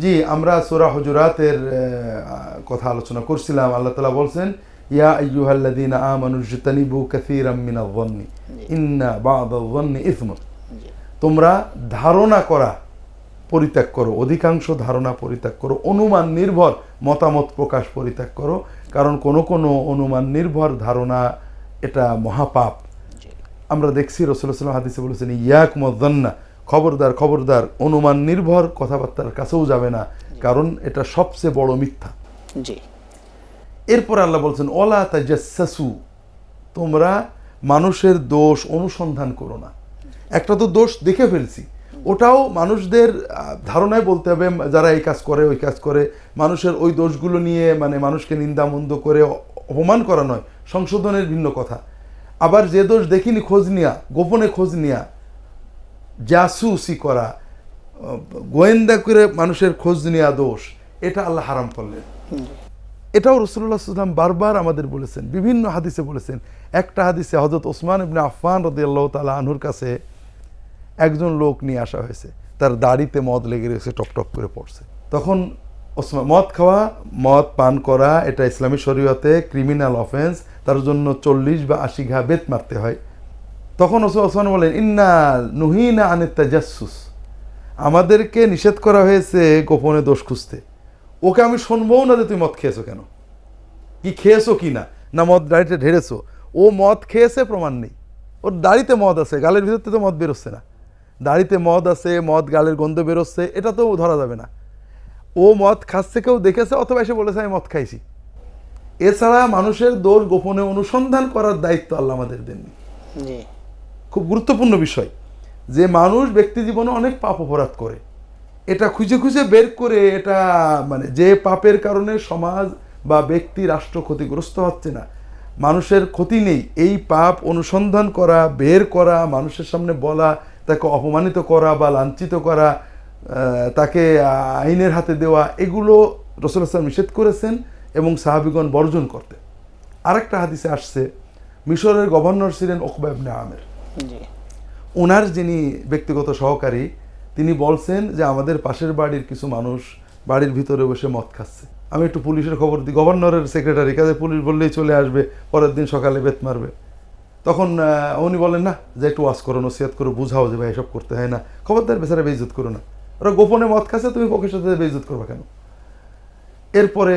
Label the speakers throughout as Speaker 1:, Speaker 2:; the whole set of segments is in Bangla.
Speaker 1: জি আমরা সোরা হজুরাতের কথা আলোচনা করছিলাম। আল্লাহ তালা বলছেন ইয়া আইয়ুহাল্লাযীনা আমানু ইজতানিবু কাসীরাম মিনায-যন্নি ইন্না বা'দায-যন্নি ইসমুন। তোমরা ধারণা করা পরিত্যাগ করো অধিকাংশ ধারণা পরিত্যাগ করো অনুমান নির্ভর মতামত প্রকাশ পরিত্যাগ করো কারণ কোনো কোনো অনুমান নির্ভর ধারণা এটা মহাপাপ। আমরা দেখছি রসুল্লাহ হাদিসে বলেছেন ইয়াক মদ্দান্না খবরদার খবরদার অনুমান নির্ভর কথাবার্তার কাছেও যাবে না কারণ এটা সবচেয়ে বড় মিথ্যা।
Speaker 2: জি।
Speaker 1: এরপর আল্লাহ বলছেন ওলা তাজাসু তোমরা মানুষের দোষ অনুসন্ধান করো না। একটা তো দোষ দেখে ফেলছি। ওটাও মানুষদের ধারণায় বলতে হবে যারা এই কাজ করে ওই কাজ করে। মানুষের ওই দোষগুলো নিয়ে মানে মানুষকে নিন্দামন্দ করে অপমান করা নয়। সংশোধনের ভিন্ন কথা। আবার যে দোষ দেখিনি খোঁজ নিয়া গোপনে খোঁজ নিয়া জাসুসি করা গোয়েন্দা করে মানুষের খোঁজ নেওয়া দোষ, এটা আল্লাহ হারাম করলেন। এটাও রসুল্লাহ সাল্লাম বারবার আমাদের বলেছেন, বিভিন্ন হাদিসে বলেছেন। একটা হাদিসে হজরত ওসমান ইবনে আফফান রদি আল্লাহ তালা আনহুর কাছে একজন লোক নিয়ে আসা হয়েছে, তার দাড়িতে মদ লেগে রয়েছে টপ টপ করে পড়ছে। তখন ওসমান, মদ খাওয়া, মদ পান করা, এটা ইসলামী শরীয়তে ক্রিমিনাল অফেন্স তার জন্য চল্লিশ বা আশি ঘা বেত মারতে হয়। তখন ওসমান ওসমান বলেন, ইন্না নুহিনা আনিত্তা জাসুস আমাদেরকে নিষেধ করা হয়েছে গোপনে দোষ খুঁজতে। ওকে আমি শুনবও না যে তুই মদ খেয়েছো কেন? কি খেয়েছো কি না? না, মদ দাড়িতে ঢেড়েছো। ও মদ খেয়েছে, প্রমাণ নেই। ওর দাড়িতে মদ আছে, গালের ভিতর তো মদ বেরোচ্ছে না। দাড়িতে মদ আছে, মদ গালের গন্ধ বেরোচ্ছে, এটা তো ধরা যাবে না। ও মদ খাচ্ছে, কেউ দেখেছে? অথবা এসে বলেছে, আমি মদ খাইছি। এছাড়া মানুষের দোষ গোপনে অনুসন্ধান করার দায়িত্ব আল্লাহ আমাদের দেননি। খুব গুরুত্বপূর্ণ বিষয়, যে মানুষ ব্যক্তি জীবনে অনেক পাপ অপরাধ করে। এটা খুঁজে খুঁজে বের করে এটা মানে যে পাপের কারণে সমাজ বা ব্যক্তি, রাষ্ট্র ক্ষতিগ্রস্ত হচ্ছে না। মানুষের ক্ষতি নেই। এই পাপ অনুসন্ধান করা, বের করা, মানুষের সামনে বলা, তাকে অপমানিত করা বা লাঞ্ছিত করা তাকে আইনের হাতে দেওয়া, এগুলো রসুল নিষেধ করেছেন এবং সাহাবিগণ বর্জন করতে। আরেকটা হাদিসে আসছে, মিশরের গভর্নর ছিলেন ওকবা আমের। ওনার যিনি ব্যক্তিগত সহকারী, তিনি বলছেন যে আমাদের পাশের বাড়ির কিছু মানুষ বাড়ির ভিতরে বসে মদ খাচ্ছে। আমি একটু পুলিশের খবর দিই। গভর্নরের সেক্রেটারি কাজে পুলিশ বললেই চলে আসবে, পরের দিন সকালে বেত মারবে। তখন উনি বলেন, না, যে একটু ওয়াশ করো, নসিহাত করো, বুঝাও যে ভাই, এসব করতে হয় না। খবরদার বেচারা বেইজত করো না। ওরা গোপনে মদ খাচ্ছে, তুমি পক্ষের সাথে বেইজত করবে কেন? এরপরে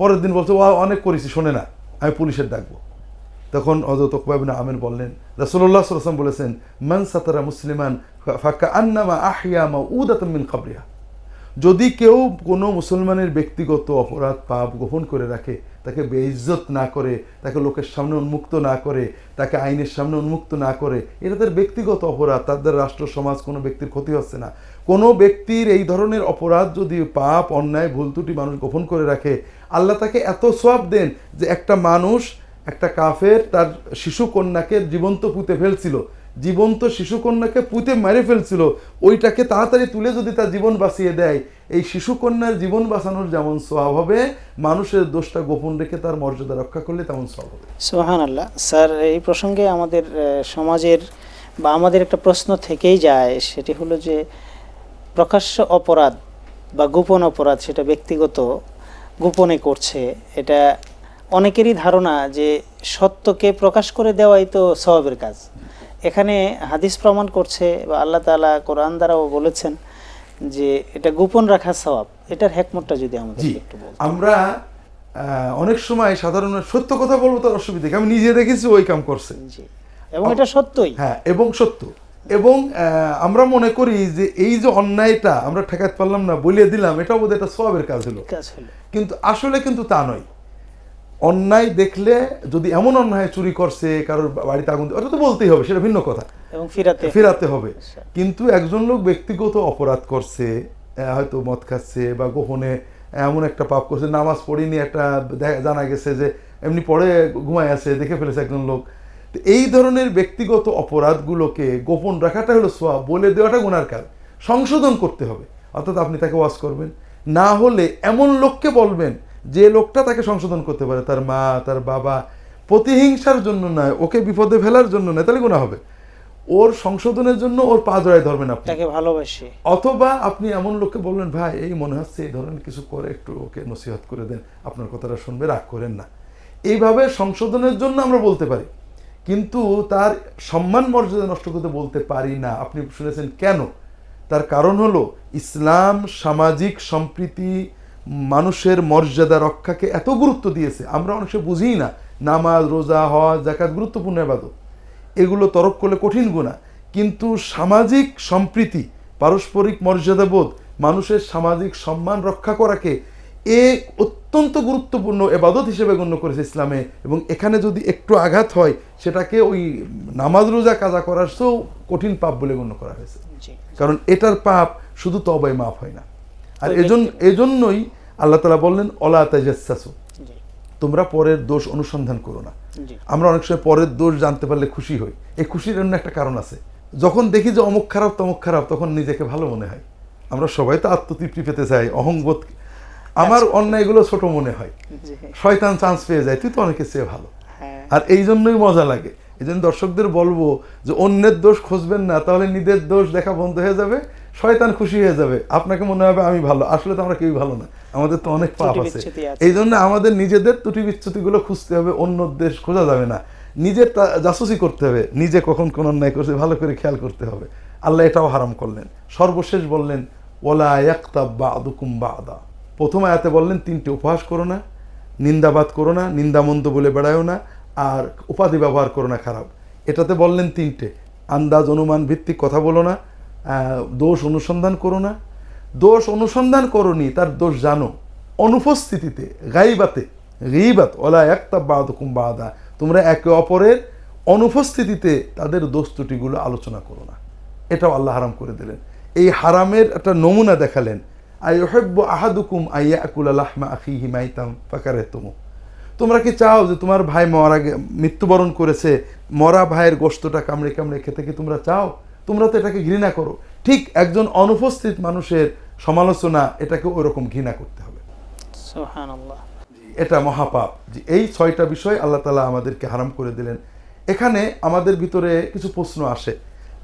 Speaker 1: পরের দিন বলছে ও অনেক করেছি, শোনে না, আমি পুলিশের ডাকবো। তখন হজরত ওকবাবিন আমের বললেন রাসুল্লাহ সাল্লাম বলেছেন, মান সাতারা মুসলিমান ফাঁকা আন্নামা আহিয়া মা উদাতম মিন খাবরিহা যদি কেউ কোনো মুসলমানের ব্যক্তিগত অপরাধ পাপ গোপন করে রাখে, তাকে বেইজ্জত না করে, তাকে লোকের সামনে উন্মুক্ত না করে, তাকে আইনের সামনে উন্মুক্ত না করে, এটা তার ব্যক্তিগত অপরাধ তাদের রাষ্ট্র, সমাজ কোনো ব্যক্তির ক্ষতি হচ্ছে না। কোনো ব্যক্তির এই ধরনের অপরাধ যদি পাপ, অন্যায়, ভুল ত্রুটি মানুষ গোপন করে রাখে, আল্লাহ তাকে এত সব দেন যে একটা মানুষ একটা কাফের তার শিশু কন্যাকে জীবন্ত পুঁতে ফেলছিল। জীবন্ত শিশু কন্যাকে পুঁতে মেরে ফেলছিল। ওইটাকে তাড়াতাড়ি তুলে যদি তার জীবন বাঁচিয়ে দেয়, এই শিশু কন্যার জীবন বাঁচানোর যেমন সব হবে, মানুষের দোষটা গোপন রেখে তার মর্যাদা রক্ষা করলে তেমন সব হবে।
Speaker 2: সোহান আল্লাহ স্যার, এই প্রসঙ্গে আমাদের সমাজের বা আমাদের একটা প্রশ্ন থেকেই যায়, সেটি হলো যে প্রকাশ্য অপরাধ বা গোপন অপরাধ, সেটা ব্যক্তিগত গোপনে করছে, এটা অনেকেরই ধারণা যে সত্যকে প্রকাশ করে দেওয়াই তো স্বভাবের কাজ। এখানে হাদিস প্রমাণ করছে বা আল্লাহ তাআলা কোরআন দ্বারাও বলেছেন যে এটা গোপন রাখা স্বভাব এটার হেকমতটা যদি আমাদের একটু
Speaker 1: আমরা অনেক সময় সাধারণ সত্য কথা বলব তার অসুবিধা কি? আমি নিজে দেখেছি ওই কাম করছে।
Speaker 2: এবং এটা সত্যই।
Speaker 1: হ্যাঁ এবং সত্য। এবং আমরা মনে করি যে এই যে অন্যায়টা আমরা ঠেকাতে পারলাম না বলিয়ে দিলাম এটা বোধহয় একটা সবের কাজ হলো। কিন্তু আসলে কিন্তু তা নয়। অন্যায় দেখলে যদি এমন অন্যায় চুরি করছে কারোর বাড়িতে আগুন ওটা তো বলতেই হবে সেটা ভিন্ন কথা।
Speaker 2: এবং ফিরাতে
Speaker 1: ফেরাতে হবে।
Speaker 2: আচ্ছা।
Speaker 1: কিন্তু একজন লোক ব্যক্তিগত অপরাধ করছে হয়তো মদ খাচ্ছে বা গোপনে এমন একটা পাপ করছে নামাজ পড়িনি একটা জানা গেছে যে এমনি পড়ে ঘুমায় আছে দেখে ফেলেছে একজন লোক। তো এই ধরনের ব্যক্তিগত অপরাধগুলোকে গোপন রাখাটা হলো সোয়া বলে দেওয়াটা গুনার কাজ। সংশোধন করতে হবে। অর্থাৎ আপনি তাকে ওয়াশ করবেন। না হলে এমন লোককে বলবেন যে লোকটা তাকে সংশোধন করতে পারে তার মা তার বাবা প্রতিহিংসার জন্য নয় ওকে বিপদে ফেলার জন্য নয় তাহলে গুণা হবে। ওর সংশোধনের জন্য ওর পা জড়ায় ধরবেন আপনি।
Speaker 2: তাকে ভালোবাসি।
Speaker 1: অথবা আপনি এমন লোককে বললেন ভাই এই মনে হচ্ছে এই ধরনের কিছু করে একটু ওকে নসিহত করে দেন আপনার কথাটা শুনবে রাগ করেন না। এইভাবে সংশোধনের জন্য আমরা বলতে পারি। কিন্তু তার সম্মান মর্যাদা নষ্ট করতে বলতে পারি না। আপনি শুনেছেন কেন? তার কারণ হলো ইসলাম সামাজিক সম্প্রীতি মানুষের মর্যাদা রক্ষাকে এত গুরুত্ব দিয়েছে আমরা অনেক বুঝি না। নামাজ রোজা হওয়া জাকাত গুরুত্বপূর্ণ এবাদত এগুলো তরক করলে কঠিন গুণা কিন্তু সামাজিক সম্প্রীতি পারস্পরিক মর্যাদাবোধ মানুষের সামাজিক সম্মান রক্ষা করাকে এ অত্যন্ত গুরুত্বপূর্ণ এবাদত হিসেবে গণ্য করেছে ইসলামে। এবং এখানে যদি একটু আঘাত হয় সেটাকে ওই নামাজ রোজা কাজা করার চেয়েও কঠিন পাপ বলে গণ্য করা হয়েছে। কারণ এটার পাপ শুধু তবাই মাফ হয় না। আর এজন্য এজন্যই আল্লাহ তালা বললেন অলা তাজাসু তোমরা পরের দোষ অনুসন্ধান করো না। আমরা অনেক সময় পরের দোষ জানতে পারলে খুশি হই। এই খুশির জন্য একটা কারণ আছে। যখন দেখি যে অমুক খারাপ তমুক খারাপ তখন নিজেকে ভালো মনে হয়। আমরা সবাই তো আত্মতৃপ্তি পেতে চাই অহংবোধ আমার অন্যায়গুলো ছোট মনে হয়। শয়তান চান্স পেয়ে যায় তুই তো অনেকের চেয়ে ভালো।
Speaker 2: হ্যাঁ।
Speaker 1: আর এই জন্যই মজা লাগে। এই জন্য দর্শকদের বলব যে অন্যের দোষ খুঁজবেন না তাহলে নিজের দোষ দেখা বন্ধ হয়ে যাবে। শয়তান খুশি হয়ে যাবে। আপনাকে মনে হবে আমি ভালো। আসলে তো আমরা কেউই ভালো না। আমাদের তো অনেক পাপ আছে। এই জন্য আমাদের নিজেদের ত্রুটি বিচ্যুতিগুলো খুঁজতে হবে। অন্য দেশ খোঁজা যাবে না। নিজের তা- জাসুসি করতে হবে। নিজে কখন কোন অন্যায় করছে ভালো করে খেয়াল করতে হবে। আল্লাহ এটাও হারাম করলেন। সর্বশেষ বললেন ওলা ইয়াক্তাব বা আদুকুম বা আদা প্রথম আয়াতে বললেন তিনটে উপহাস করো না নিন্দাবাদ করো না নিন্দামন্দ বলে বেড়ায়ও না আর উপাধি ব্যবহার করো না খারাপ। এটাতে বললেন তিনটে। আন্দাজ অনুমান ভিত্তিক কথা বলো না। দোষ অনুসন্ধান করো না। দোষ অনুসন্ধান করনি, তার দোষ জানো। অনুপস্থিতিতে, গাইবাতে, গিবাত, ওলা একটা বাদকুম বাদা, তোমরা একে অপরের অনুপস্থিতিতে তাদের দোষ ত্রুটিগুলো আলোচনা করো না। এটাও আল্লাহ হারাম করে দিলেন। এই হারামের একটা নমুনা দেখালেন। আইহব্য আহাদুকুম আইয়া আকুল আল্লাহমা আখিহি মাইতাম ফাকারে তুমু তোমরা কি চাও যে তোমার ভাই মরা মৃত্যুবরণ করেছে, মরা ভাইয়ের গোস্তটা কামড়ে কামড়ে খেতে কি তোমরা চাও? তোমরা তো এটাকে ঘৃণা করো। ঠিক একজন অনুপস্থিত মানুষের সমালোচনা এটাকে ওইরকম ঘৃণা করতে হবে। এটা মহাপাপ। যে এই ছয়টা বিষয় আল্লাহ তালা আমাদেরকে হারাম করে দিলেন। এখানে আমাদের ভিতরে কিছু প্রশ্ন আসে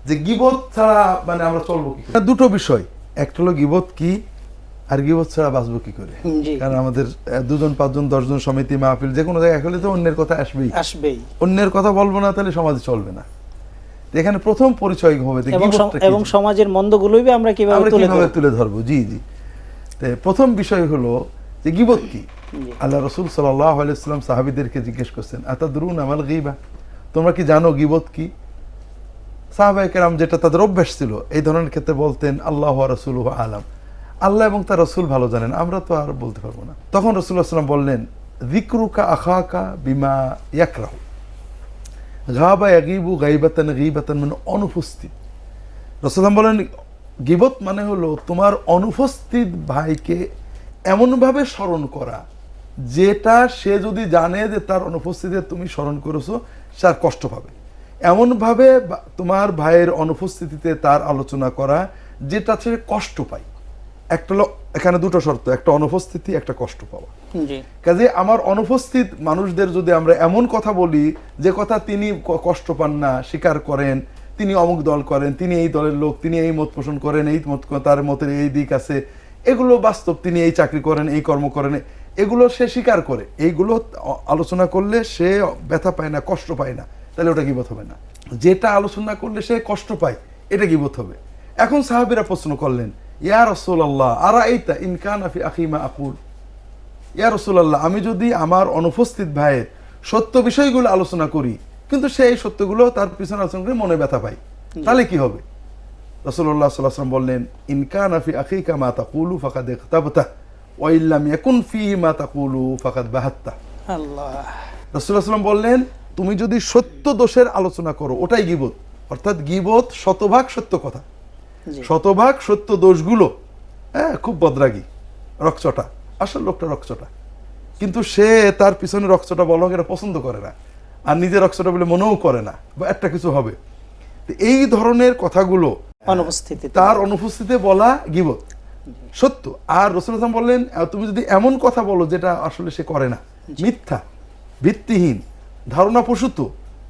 Speaker 1: যে গিবত ছাড়া মানে আমরা চলবো কি দুটো বিষয়। একটা হলো গিবত কি আর গিবত ছাড়া বাঁচবো কি করে? কারণ আমাদের দুজন পাঁচজন দশজন সমিতি মাহফিল যে কোনো জায়গায় হলে তো অন্যের কথা আসবেই।
Speaker 2: আসবেই।
Speaker 1: অন্যের কথা বলব না তাহলে সমাজ চলবে না। এখানে প্রথম পরিচয় হবে
Speaker 2: এবং? সমাজের মন্দগুলোই আমরা কীভাবে তুলে
Speaker 1: কীভাবে তুলে ধরবো? জি জি। প্রথম বিষয় হলো যে গিবত কি? আল্লাহ রসুল আলাইসাল্লাম সাহাবিদেরকে জিজ্ঞেস করছেন আতা দ্রুন আমাল গিবা? তোমরা কি জানো গিবত কি? সাহাবাই কেরাম যেটা তাদের অভ্যাস ছিল এই ধরনের ক্ষেত্রে বলতেন আল্লাহ রসুল আলাম। আল্লাহ এবং তার রসুল ভালো জানেন আমরা তো আর বলতে পারব না। তখন রসুল্লাহ সাল্লাম বললেন জিক্রুকা আখাকা বিমা ইয়াকরাহ। গাবা ইয়াগিবু গাইবাতান গিবাতান মানে অনুপস্থিত। রসুলাম বলেন, গিবত মানে হলো তোমার অনুপস্থিত ভাইকে এমনভাবে স্মরণ করা, যেটা সে যদি জানে যে তার অনুপস্থিতিতে তুমি স্মরণ করেছ, সে আর কষ্ট পাবে এমনভাবে তোমার ভাইয়ের অনুপস্থিতিতে তার আলোচনা করা, যেটা সে কষ্ট পায়। একটা হলো এখানে দুটো শর্ত একটা অনুপস্থিতি একটা কষ্ট পাওয়া। কাজে আমার অনুপস্থিত মানুষদের যদি আমরা এমন কথা বলি যে কথা তিনি কষ্ট পান না স্বীকার করেন তিনি অমুক দল করেন তিনি এই দলের লোক তিনি এই মত পোষণ করেন এই মত তার মতের এই দিক আছে এগুলো বাস্তব তিনি এই চাকরি করেন এই কর্ম করেন এগুলো সে স্বীকার করে। এইগুলো আলোচনা করলে সে ব্যথা পায় না কষ্ট পায় না তাহলে ওটা গিবত হবে না। যেটা আলোচনা করলে সে কষ্ট পায় এটা গিবত হবে। এখন সাহাবিরা প্রশ্ন করলেন ইয়া রসোল আল্লাহ আরা এইটা ইনকান আফি আকিমা আকুল ইয়া রসুল্লাহ আমি যদি আমার অনুপস্থিত ভাইয়ের সত্য বিষয়গুলো আলোচনা করি কিন্তু সেই সত্যগুলো তার পিছনে আলোচনা করে মনে ব্যথা পাই তাহলে কি হবে? রসুল্লাহ সাল্লাম বললেন ইনকান আফি আকিকা মা তাকুলু ফাকাদ ইখতাবতা ওয়াইল্লাম ইয়াকুন ফি মা তাকুলু ফাকাদ বাহাত্তা
Speaker 2: আল্লাহ।
Speaker 1: রসুল্লাহ সাল্লাম বললেন তুমি যদি সত্য দোষের আলোচনা করো ওটাই গিবত। অর্থাৎ গিবত শতভাগ সত্য কথা। শতভাগ সত্য দোষগুলো হ্যাঁ খুব বদরাগী রকচটা আসল লোকটা রকচটা কিন্তু সে তার পিছনে রকচটা বলো এটা পছন্দ করে না। আর নিজের রকচটা বলে মনেও করে না বা একটা কিছু হবে। এই ধরনের কথাগুলো
Speaker 2: অনুপস্থিতিতে।
Speaker 1: তার অনুপস্থিতিতে বলা গিবত। সত্য। আর রসুল হাসান বললেন তুমি যদি এমন কথা বলো যেটা আসলে সে করে না মিথ্যা ভিত্তিহীন ধারণা প্রসূত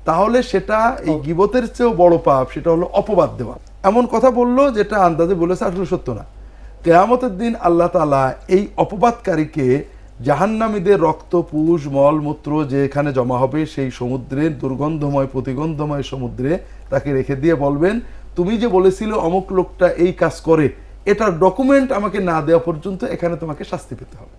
Speaker 1: তাহলে সেটা এই গিবতের চেয়েও বড় পাপ সেটা হলো অপবাদ দেওয়া। এমন কথা বলল যেটা আন্দাজে বলেছে আসলে সত্য না। কেয়ামতের দিন আল্লাহ তালা এই অপবাদকারীকে জাহান্নামীদের রক্ত পুষ মল মূত্র যেখানে জমা হবে সেই সমুদ্রের দুর্গন্ধময় প্রতিগন্ধময় সমুদ্রে তাকে রেখে দিয়ে বলবেন তুমি যে বলেছিলে অমুক লোকটা এই কাজ করে এটার ডকুমেন্ট আমাকে না দেওয়া পর্যন্ত এখানে তোমাকে শাস্তি পেতে হবে।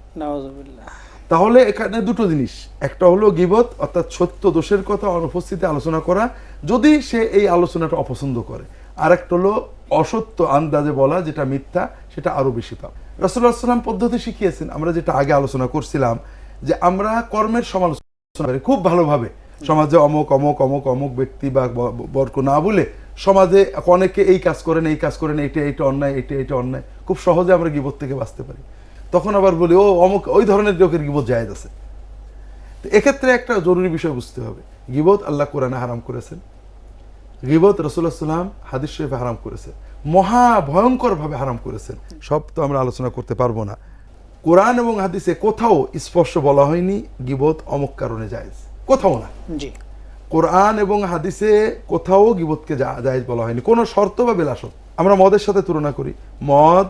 Speaker 1: তাহলে এখানে দুটো জিনিস। একটা হলো গিবত অর্থাৎ সত্য দোষের কথা অনুপস্থিতি আলোচনা করা। যদি সে এই আলোচনাটা অপছন্দ করে আর একটা হলো অসত্য আন্দাজে বলা যেটা মিথ্যা, সেটা আরও বেশি পাপ। রসুল্লাহ সাল্লাম পদ্ধতি শিখিয়েছেন, আমরা যেটা আগে আলোচনা করছিলাম, যে আমরা কর্মের সমালোচনা করি, খুব ভালোভাবে। সমাজে অমুক অমুক অমুক অমুক ব্যক্তি বা ব- বর্গ না বলে সমাজে অনেকে এই কাজ করেন, এই কাজ করেন এইটা এইটা অন্যায় এইটা এইটা অন্যায়। খুব সহজে আমরা গিবত থেকে বাঁচতে পারি। তখন আবার বলি, ও, অমুক, ওই ধরনের লোকের গিবত জায়েজ আছে। তো এক্ষেত্রে একটা জরুরি বিষয় বুঝতে হবে। গিবত আল্লাহ কোরআনে হারাম করেছেন। গিবত রসুল্লাহ সাল্লাম হাদিস শরীফে হারাম করেছেন মহা ভয়ঙ্কর ভাবে হারাম করেছেন। সব তো আমরা আলোচনা করতে পারব না। কোরআন এবং হাদিসে কোথাও স্পষ্ট বলা হয়নি গিবত অমুক কারণে জায়েজ। কোথাও না।
Speaker 2: জি।
Speaker 1: কোরআন এবং হাদিসে কোথাও গিবতকে জায়েজ বলা হয়নি। কোনো শর্ত বা বেলাসত। আমরা মদের সাথে তুলনা করি। মদ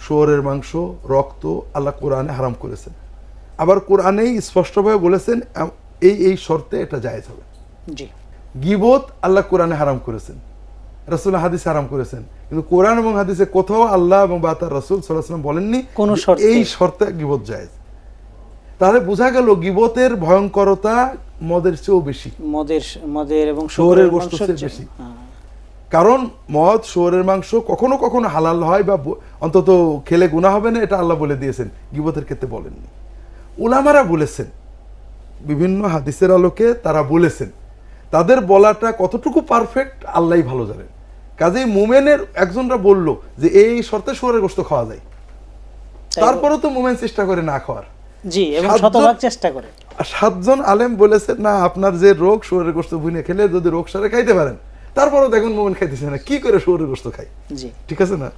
Speaker 1: শুয়োরের মাংস রক্ত আল্লাহ কোরআনে হারাম করেছেন। আবার কোরআনেই স্পষ্টভাবে বলেছেন এই এই শর্তে এটা জায়েজ হবে।
Speaker 2: জি।
Speaker 1: গিবত আল্লাহ কোরআনে হারাম করেছেন। রসুল হাদিস হারাম করেছেন। কিন্তু কোরআন এবং হাদিসে কোথাও আল্লাহ এবং বা তার রসুল সাল্লাহাম বলেননি
Speaker 2: কোনো
Speaker 1: এই শর্তে গিবত জায়েজ। তাহলে বোঝা গেল গিবতের ভয়ঙ্করতা মদের চেয়েও বেশি।
Speaker 2: মদের মদের এবং
Speaker 1: চেয়ে
Speaker 2: চেয়ে-
Speaker 1: বেশি।
Speaker 2: হ্যাঁ,
Speaker 1: কারণ মদ শুয়োরের মাংস কখনো কখনো হালাল হয় বা অন্তত খেলে গুণা হবে না এটা আল্লাহ বলে দিয়েছেন। গিবতের ক্ষেত্রে বলেননি। উলামারা বলেছেন বিভিন্ন হাদিসের আলোকে তারা বলেছেন তাদের বলাটা কতটুকু পারফেক্ট আল্লাহই ভালো জানেন কাজেই মুমেনের একজনরা বলল যে এই শর্তে শুয়োরের গোস্ত খাওয়া যায়।
Speaker 2: তাই
Speaker 1: তারপরেও তো মুমেন চেষ্টা করে না খাওয়ার।
Speaker 2: জি এবং শতভাগ চেষ্টা করে।
Speaker 1: সাতজন আলেম বলেছেন না আপনার যে রোগ শুয়োরের গোস্ত ভুনে খেলে যদি রোগ সারে খাইতে পারেন। তারপরেও দেখুন মোমেন খাইতেছে না কি করে শুয়োরের গোস্ত খাই ঠিক আছে না?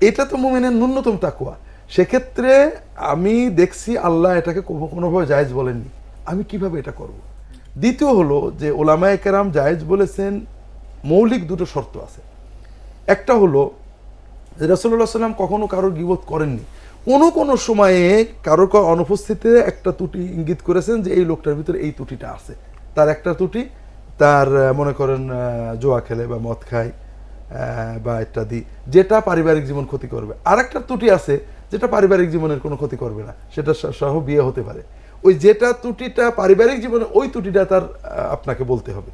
Speaker 1: এটা তো মুমিনের ন্যূনতম তাকুয়া সেক্ষেত্রে আমি দেখছি আল্লাহ এটাকে কোনো- কোনোভাবে জায়েজ বলেননি। আমি কীভাবে এটা করব? দ্বিতীয় হলো যে ওলামায়ে কেরাম জায়েজ বলেছেন মৌলিক দুটো শর্ত আছে। একটা হলো যে রাসূলুল্লাহ সাল্লাম কখনো কারোর গিবত করেননি। কোনো কোনো সময়ে কারোর কারও অনুপস্থিতিতে একটা ত্রুটি ইঙ্গিত করেছেন যে এই লোকটার ভিতরে এই ত্রুটিটা আছে। তার একটা ত্রুটি, তার মনে করেন জোয়া খেলে বা মদ খায় বা ইত্যাদি, যেটা পারিবারিক জীবন ক্ষতি করবে। আর একটা ত্রুটি আছে যেটা পারিবারিক জীবনের কোনো ক্ষতি করবে না, সেটা সহ বিয়ে হতে পারে। ওই যেটা ত্রুটিটা পারিবারিক জীবনে ওই ত্রুটিটা তার আপনাকে বলতে হবে।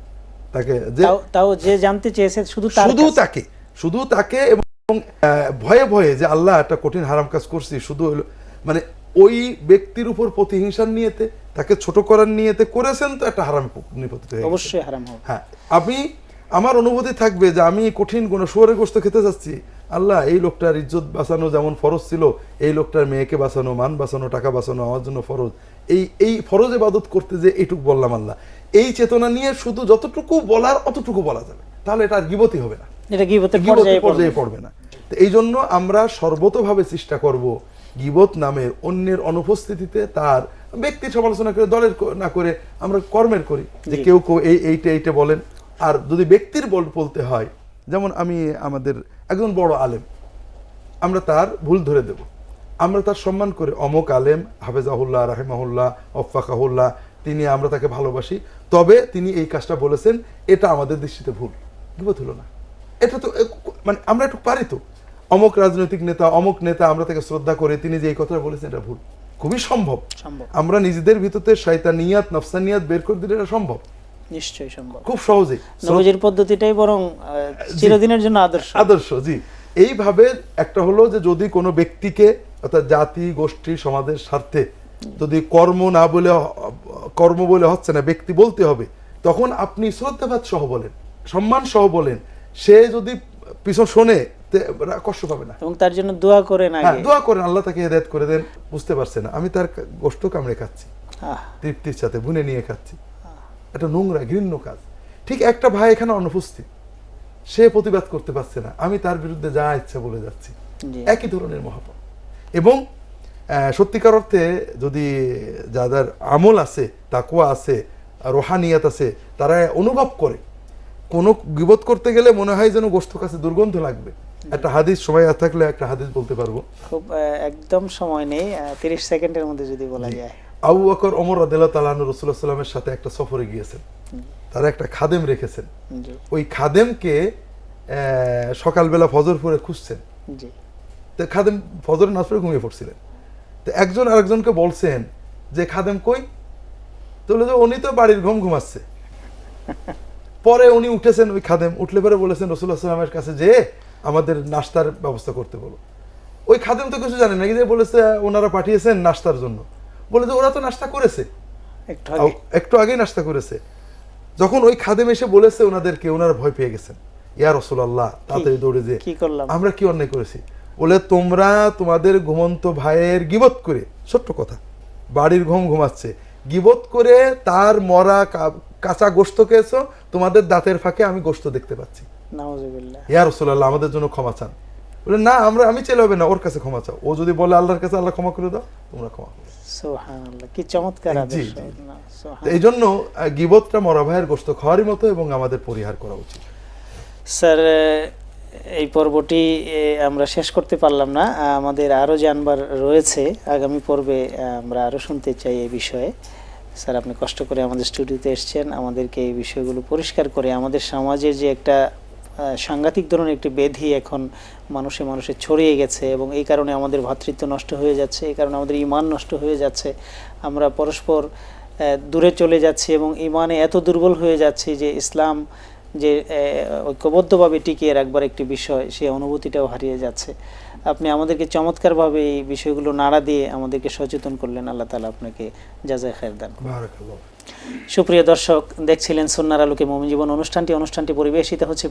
Speaker 1: তাকে যে
Speaker 2: তাও যে জানতে চেয়েছে শুধু
Speaker 1: শুধু তাকে শুধু তাকে এবং ভয়ে ভয়ে যে আল্লাহ একটা কঠিন হারাম কাজ করছি শুধু মানে ওই ব্যক্তির উপর প্রতিহিংসার নিয়েতে তাকে ছোট করার নিয়েতে করেছেন তো একটা হারাম নিপতিত
Speaker 2: অবশ্যই হারাম
Speaker 1: হ্যাঁ আমি আমার অনুভূতি থাকবে যে আমি কঠিন কোনো শুয়ারের গোস্ত খেতে চাচ্ছি আল্লাহ এই লোকটার ইজ্জত বাঁচানো যেমন ফরজ ছিল এই লোকটার মেয়েকে বাঁচানো মান বাঁচানো টাকা বাঁচানো আমার জন্য ফরজ। এই এই ফরজ ইবাদত করতে যে এইটুকু বললাম আল্লাহ। এই চেতনা নিয়ে শুধু যতটুকু বলার অতটুকু বলা যাবে। তাহলে এটা আর গিবতই হবে না।
Speaker 2: এটা পর্যায়ে পড়বে
Speaker 1: না। তো এই জন্য আমরা সর্বতভাবে চেষ্টা করব গিবত নামের অন্যের অনুপস্থিতিতে তার ব্যক্তির সমালোচনা করে দলের না করে আমরা কর্মের করি। যে কেউ কেউ এই এইটা এইটা বলেন। আর যদি ব্যক্তির বল বলতে হয় যেমন আমি আমাদের একজন বড় আলেম আমরা তার ভুল ধরে দেব। আমরা তার সম্মান করে। অমক আলেম হাফেজাহুল্লাহ রাহেমাহুল্লাহ অফাকাহুল্লাহ তিনি আমরা তাকে ভালোবাসি। তবে তিনি এই কাজটা বলেছেন এটা আমাদের দৃষ্টিতে ভুল। গিবত হলো না। এটা তো মানে আমরা একটু পারি তো। অমক রাজনৈতিক নেতা অমক নেতা আমরা তাকে শ্রদ্ধা করে তিনি যে এই কথাটা বলেছেন এটা ভুল। খুবই সম্ভব।
Speaker 2: সম্ভব।
Speaker 1: আমরা নিজেদের ভিতরে শয়তানিয়াত নফসানিয়াত বের করে দিলে এটা সম্ভব।
Speaker 2: নিশ্চয়ই সম্ভব।
Speaker 1: খুব সহজেই।
Speaker 2: নবজির পদ্ধতিটাই বরং চিরদিনের জন্য আদর্শ।
Speaker 1: আদর্শ জি। এইভাবে একটা হলো যে যদি কোনো ব্যক্তিকে অর্থাৎ জাতি গোষ্ঠী সমাজের স্বার্থে যদি কর্ম না বলে কর্ম বলে হচ্ছে না ব্যক্তি বলতে হবে তখন আপনি শ্রদ্ধাবাদ সহ বলেন সম্মান সহ বলেন। সে যদি পিছন শোনে কষ্ট পাবে না।
Speaker 2: এবং তার জন্য দোয়া করেন
Speaker 1: হ্যাঁ
Speaker 2: আগে।
Speaker 1: দোয়া করেন আল্লাহ তাকে হেদায়ত করে দেন বুঝতে পারছে না। আমি তার গোষ্ঠ কামড়ে খাচ্ছি। তৃপ্তির সাথে বুনে নিয়ে খাচ্ছি। এটা নোংরা ঘৃণ্য কাজ। ঠিক একটা ভাই এখানে অনুপস্থিত। সে প্রতিবাদ করতে পারছে না। আমি তার বিরুদ্ধে যা ইচ্ছা বলে যাচ্ছি। একই ধরনের মহাপাপ। এবং সত্যিকার অর্থে যদি যাদের আমল আছে তাকুয়া আছে রোহানিয়াত আছে তারা অনুভব করে। কোনো গিবত করতে গেলে মনে হয় যেন গোস্ত কাছে দুর্গন্ধ লাগবে। একটা হাদিস সময় থাকলে একটা হাদিস বলতে পারব।
Speaker 2: খুব একদম সময় নেই। তিরিশ সেকেন্ডের মধ্যে যদি বলা যায়।
Speaker 1: আবু বকর ওমর রাদিল্লাহ তালানু রসুল্লাহ সাল্লামের সাথে একটা সফরে গিয়েছেন। তারা একটা খাদেম রেখেছেন। ওই খাদেমকে সকালবেলা ফজর পরে খুঁজছেন। তো খাদেম ফজর নাচ পরে ঘুমিয়ে পড়ছিলেন। তো একজন আরেকজনকে বলছেন যে খাদেম কই? তো যে উনি তো বাড়ির ঘুম ঘুমাচ্ছে। পরে উনি উঠেছেন ওই খাদেম উঠলে পরে বলেছেন রসুল্লাহ সাল্লামের কাছে যে আমাদের নাস্তার ব্যবস্থা করতে বলো। ওই খাদেম তো কিছু জানেন না যে বলেছে ওনারা পাঠিয়েছেন নাস্তার জন্য। বলে যে ওরা তো নাস্তা করেছে।
Speaker 2: একটু আগে।
Speaker 1: আগেই নাস্তা করেছে। যখন ওই খাদেম এসে বলেছে ওনাদেরকে ওনারা ভয় পেয়ে গেছেন। ইয়া রসুল্লাহ তাড়াতাড়ি দৌড়ে যে আমরা কি অন্যায় করেছি? বলে তোমরা তোমাদের ঘুমন্ত ভাইয়ের গিবত করে ছোট্ট কথা বাড়ির ঘুম ঘুমাচ্ছে গিবত করে তার মরা কাঁচা গোস্ত খেয়েছো তোমাদের দাঁতের ফাঁকে আমি গোস্ত দেখতে পাচ্ছি। ইয়া রসুল্লাহ আমাদের জন্য ক্ষমা চান। বলে না আমরা আমি চেলে হবে না ওর কাছে ক্ষমা চাও। ও যদি বলে আল্লাহর কাছে আল্লাহ ক্ষমা করে দাও তোমরা ক্ষমা
Speaker 2: কি চমৎকার
Speaker 1: এই জন্য গিবতটা মরা ভাইয়ের গোস্ত খাওয়ারই মতো এবং আমাদের পরিহার করা উচিত।
Speaker 2: স্যার এই পর্বটি আমরা শেষ করতে পারলাম না। আমাদের আরও জানবার রয়েছে। আগামী পর্বে আমরা আরও শুনতে চাই এই বিষয়ে। স্যার আপনি কষ্ট করে আমাদের স্টুডিওতে এসেছেন। আমাদেরকে এই বিষয়গুলো পরিষ্কার করে আমাদের সমাজের যে একটা সাংঘাতিক ধরনের একটি ব্যাধি এখন মানুষে মানুষে ছড়িয়ে গেছে এবং এই কারণে আমাদের ভ্রাতৃত্ব নষ্ট হয়ে যাচ্ছে এই কারণে আমাদের ইমান নষ্ট হয়ে যাচ্ছে। আমরা পরস্পর দূরে চলে যাচ্ছি এবং ইমানে এত দুর্বল হয়ে যাচ্ছি যে ইসলাম যে ঐক্যবদ্ধভাবে টিকিয়ে রাখবার একটি বিষয় সেই অনুভূতিটাও হারিয়ে যাচ্ছে। আপনি আমাদেরকে চমৎকারভাবে এই বিষয়গুলো নাড়া দিয়ে আমাদেরকে সচেতন করলেন। আল্লাহ তালা আপনাকে যাজায় খায়ের দান সুপ্রিয় দর্শক দেখছিলেন সন্ন্যার আলোকে মমিন জীবন অনুষ্ঠানটি। অনুষ্ঠানটি পরিবেশিত হচ্ছে